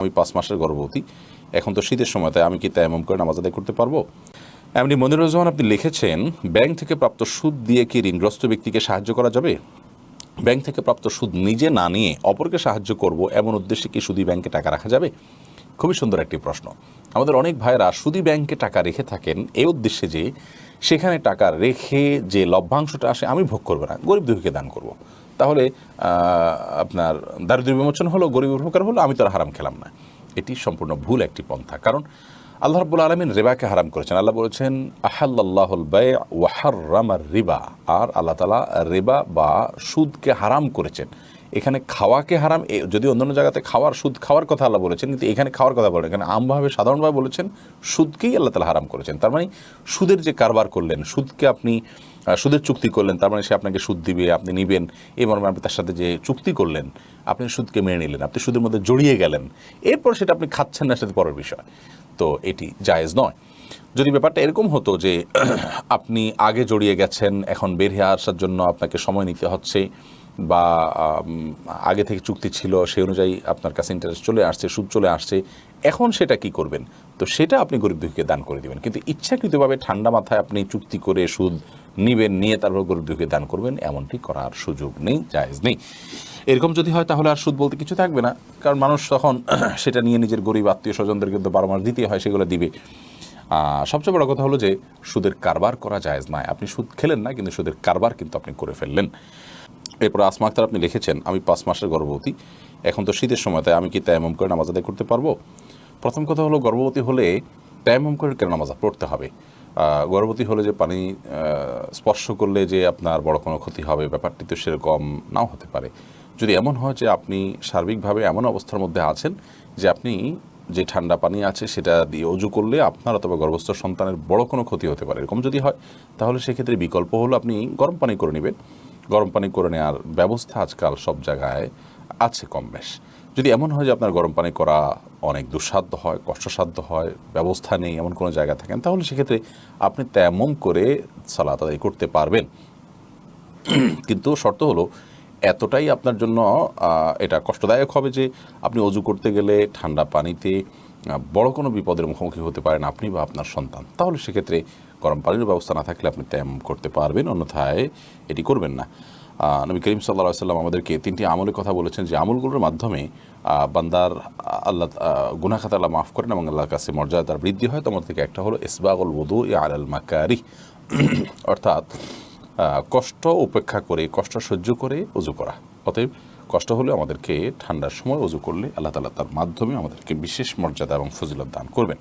আমি পাঁচ মাসের গর্ভবতী। এখন তো শীতের সময়, তাই আমি কি তায়াম্মম করে নামাজ আদায় করতে পারব? এমনি মনিরুজ্জামান আপনি লিখেছেন, ব্যাংক থেকে প্রাপ্ত সুদ দিয়ে কি ঋণগ্রস্ত ব্যক্তিকে সাহায্য করা যাবে? ব্যাংক থেকে প্রাপ্ত সুদ নিজে না নিয়ে অপরকে সাহায্য করব, এমন উদ্দেশ্যে কি সুদী ব্যাংকে টাকা রাখা যাবে? খুবই সুন্দর একটি প্রশ্ন। আমাদের অনেক ভাইয়েরা সুদী ব্যাংকে টাকা রেখে থাকেন এই উদ্দেশ্যে যে, সেখানে টাকা রেখে যে লভ্যাংশটা আসে, আমি ভোগ করব না, গরিব দুঃখীকে দান করব। তাহলে আপনার দারিদ্র বিমোচন হলো, গরিব উপকার হলো, আমি তো আর হারাম খেলাম না। এটি সম্পূর্ণ ভুল একটি পন্থা। কারণ আল্লাহ রাবুল আলমিন রেবাকে হারাম করেছেন। আল্লাহ বলেছেন আহাল্লাহুল বায় ওয়াহার রিবা। আর আল্লাহ তালা রেবা বা সুদকে হারাম করেছেন। এখানে খাওয়াকে হারাম যদি অন্যান্য জায়গাতে খাওয়ার, সুদ খাওয়ার কথা আল্লাহ বলেছেন, কিন্তু এখানে খাওয়ার কথা বলেন। এখানে আমভাবে, সাধারণভাবে বলেছেন, সুদকেই আল্লাহ তালা হারাম করেছেন। তার মানে সুদের যে কারবার করলেন, সুদকে আপনি সুদের চুক্তি করলেন, তার মানে সে আপনাকে সুদ দিবে, আপনি নিবেন, এই মর্মে আপনি তার সাথে যে চুক্তি করলেন, আপনি সুদকে মেনে নিলেন, আপনি সুদের মধ্যে জড়িয়ে গেলেন, এরপর সেটা আপনি খাচ্ছেন না, সেটা পরের বিষয়। তো এটি জায়েজ নয়। যদি ব্যাপারটা এরকম হতো যে আপনি আগে জড়িয়ে গেছেন, এখন বের হয়ে আসার জন্য আপনাকে সময় নিতে হচ্ছে বা আগে থেকে চুক্তি ছিল সেই অনুযায়ী আপনার কাছে ইন্টারেস্ট চলে আসছে, সুদ চলে আসছে, এখন সেটা কি করবেন? তো সেটা আপনি গরিব দুঃখীকে দান করে দিবেন। কিন্তু ইচ্ছাকৃতভাবে ঠান্ডা মাথায় আপনি চুক্তি করে সুদ নিবেন, নিয়ে তারপর গরিব দুঃখীকে দান করবেন, এমনটি করার সুযোগ নেই, জায়েজ নেই। এরকম যদি হয় তাহলে আর সুদ বলতে কিছু থাকবে না। কারণ মানুষ তখন সেটা নিয়ে নিজের গরিব আত্মীয় স্বজনদের কিন্তু বারো মাস দিতে হয়, সেগুলো দিবে। সবচেয়ে বড় কথা হলো যে, সুদের কারবার করা জায়েজ নয়। আপনি সুদ খেলেন না, কিন্তু সুদের কারবার কিন্তু আপনি করে ফেললেন। এরপর আসমা আক্তার আপনি লিখেছেন, আমি পাঁচ মাসের গর্ভবতী। এখন তো শীতের সময়, তাই আমি কি তায়াম্মম করে নামাজ আদায় করতে পারব? প্রথম কথা হলো, গর্ভবতী হলে তায়াম্মম করে কেন নামাজ পড়তে হবে? গর্ভবতী হলে যে পানি স্পর্শ করলে যে আপনার বড় কোনো ক্ষতি হবে, ব্যাপারটি তো সেরকম নাও হতে পারে। যদি এমন হয় যে আপনি সার্বিকভাবে এমন অবস্থার মধ্যে আছেন যে আপনি যে ঠান্ডা পানি আছে সেটা দিয়ে অজু করলে আপনার অথবা গর্ভস্থ সন্তানের বড় কোনো ক্ষতি হতে পারে, এরকম যদি হয়, তাহলে সেক্ষেত্রে বিকল্প হলো আপনি গরম পানি করে নেবেন। গরম পানি করে নেওয়ার ব্যবস্থা আজকাল সব জায়গায় আছে কম বেশ। যদি এমন হয় যে আপনার গরম পানি করা অনেক দুঃসাধ্য হয়, কষ্টসাধ্য হয়, ব্যবস্থা নেই এমন কোনো জায়গা থাকেন, তাহলে সেক্ষেত্রে আপনি তেমন করে সালাত আদায় করতে পারবেন। কিন্তু শর্ত হলো এতটাই আপনার জন্য এটা কষ্টদায়ক হবে যে আপনি অজু করতে গেলে ঠান্ডা পানিতে বড় কোনো বিপদের মুখোমুখি হতে পারেন আপনি বা আপনার সন্তান। তাহলে সেক্ষেত্রে গরম পানির ব্যবস্থা না থাকলে আপনি তেম করতে পারবেন, অন্যথায় এটি করবেন না। নবী করিম সাল্লা সাল্লাম আমাদেরকে তিনটি আমলের কথা বলেছেন যে আমলগুলোর মাধ্যমে বান্দার আল্লাহ গুনা খাতা আল্লাহ মাফ করেন এবং আল্লাহর কাছে মর্যাদার বৃদ্ধি হয়। তোমার থেকে একটা হলো ইসবাগুল বধু ই আল মাকারি অর্থাৎ কষ্ট উপেক্ষা করে, কষ্ট সহ্য করে উজু করা। অতএব কষ্ট হলে আমাদেরকে ঠান্ডার সময় উজু করলে আল্লাহ তালা তার মাধ্যমে আমাদেরকে বিশেষ মর্যাদা এবং ফজিলত দান করবেন।